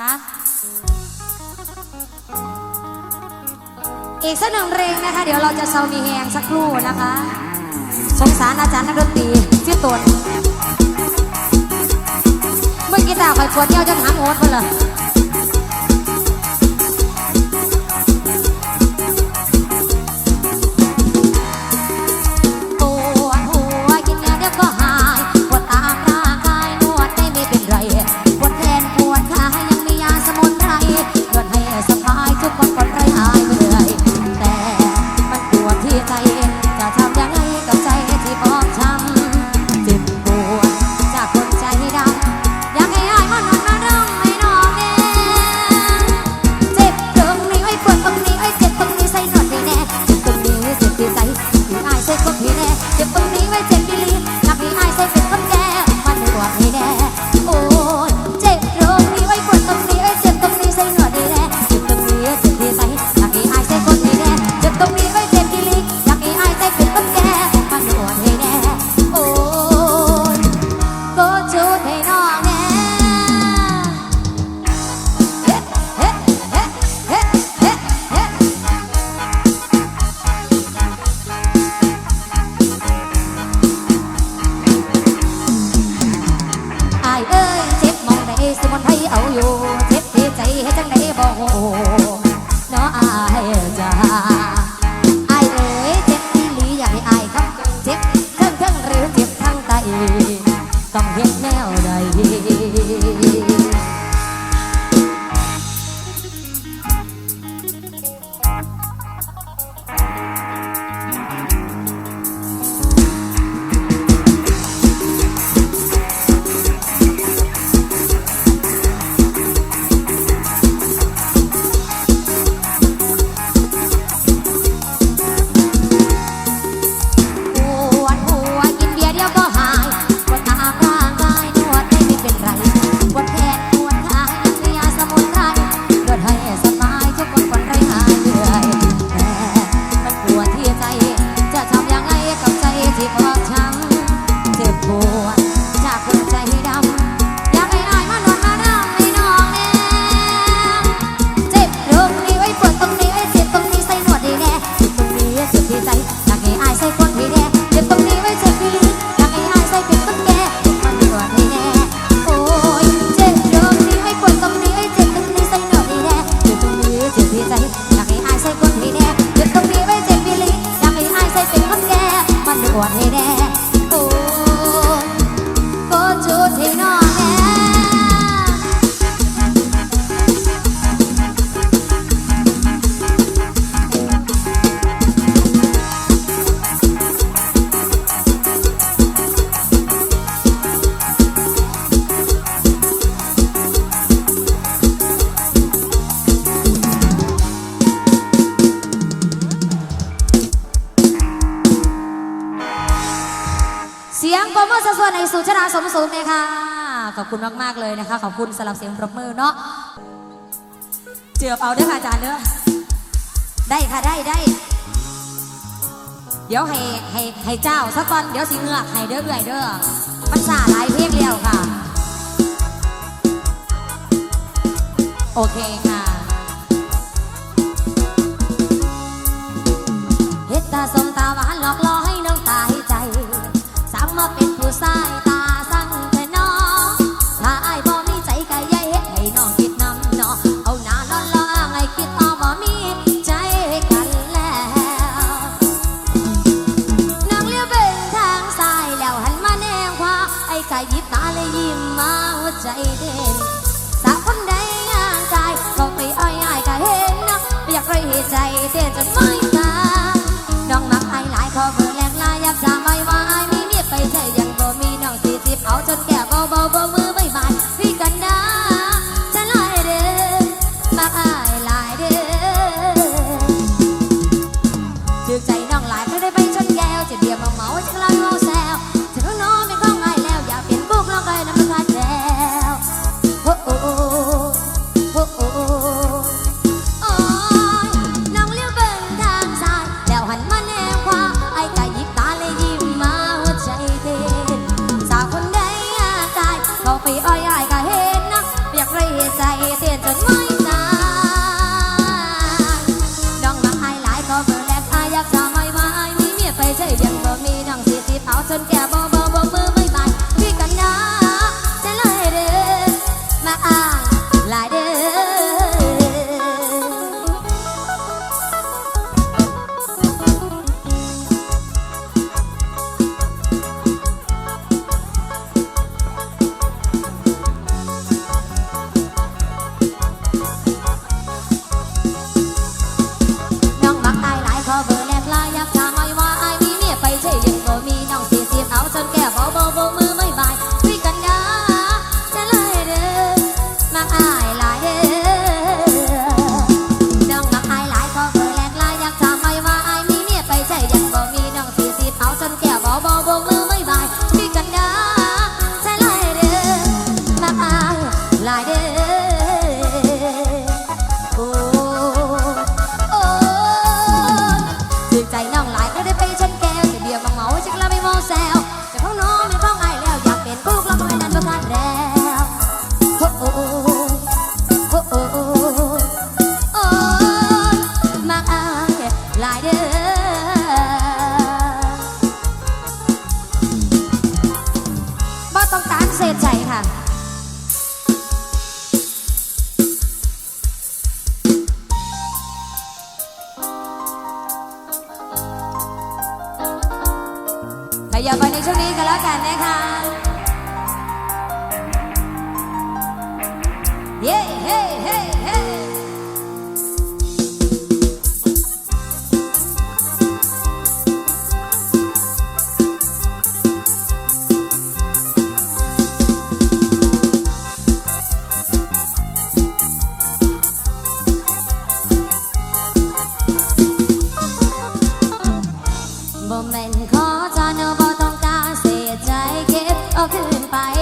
ฮะอีกสักหนึ่งเพลงนะคะ เดี๋ยวเราจะเซามีแหงสักครู่นะคะ สงสารอาจารย์นักดนตรีชื่อตนเมื่อกี้ตาคอยปวดเที่ยวจะถามโอ๊ตไปเลย คุณมาก ๆ เลยนะคะ ขอบคุณสำหรับเสียงปรบมือเนาะเจือบเอาเด้อค่ะอาจารย์เด้อได้ค่ะได้ได้ เดี๋ยวให้ให้ให้เจ้าสักก่อนเดี๋ยวสีเงือกให้เด้อเอื่อยเด้อมันสาหลายเพลงเลียวค่ะ โอเคค่ะ ใครยิบตาเลยยิ้มมาหัวใจเด่นสามคนใดย่างกายก็ไปอ้อยอ้ายก็เห็นนะไม่อยากไรเหตุใจเต้นจนไม่ตาน้องมักไอหลายขอเบอร์แรงลายยับสามใบว่าไอมีเมียไปใจยังบ่มีน้องสี่สิบเอาจนแก่เบาเบาเบามือไม่บาน light it ขยับไปในช่วงนี้กันแล้วกันนะคะ of goodbye.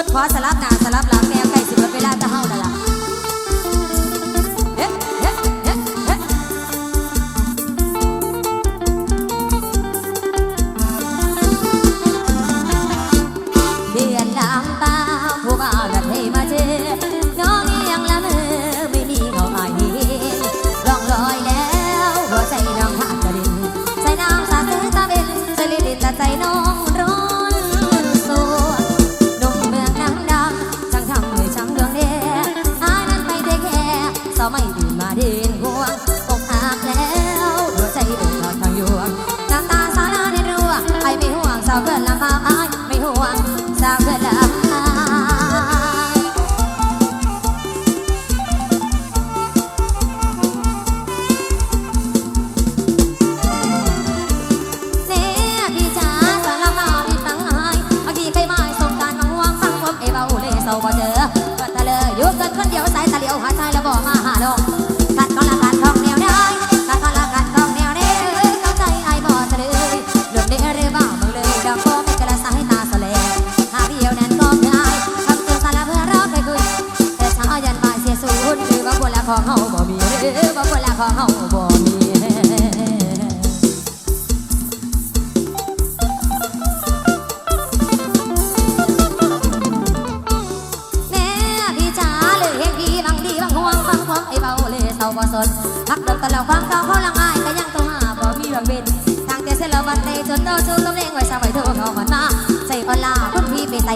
คนขอสลับหน้าสลับหลังแมวไก่สิบเวลาตะเฮา จนเต้าชู้ลมเลี้ยงไว้สาวไว้เธอเขามาหน้าใส่ออนลาคนพี่ไปไต่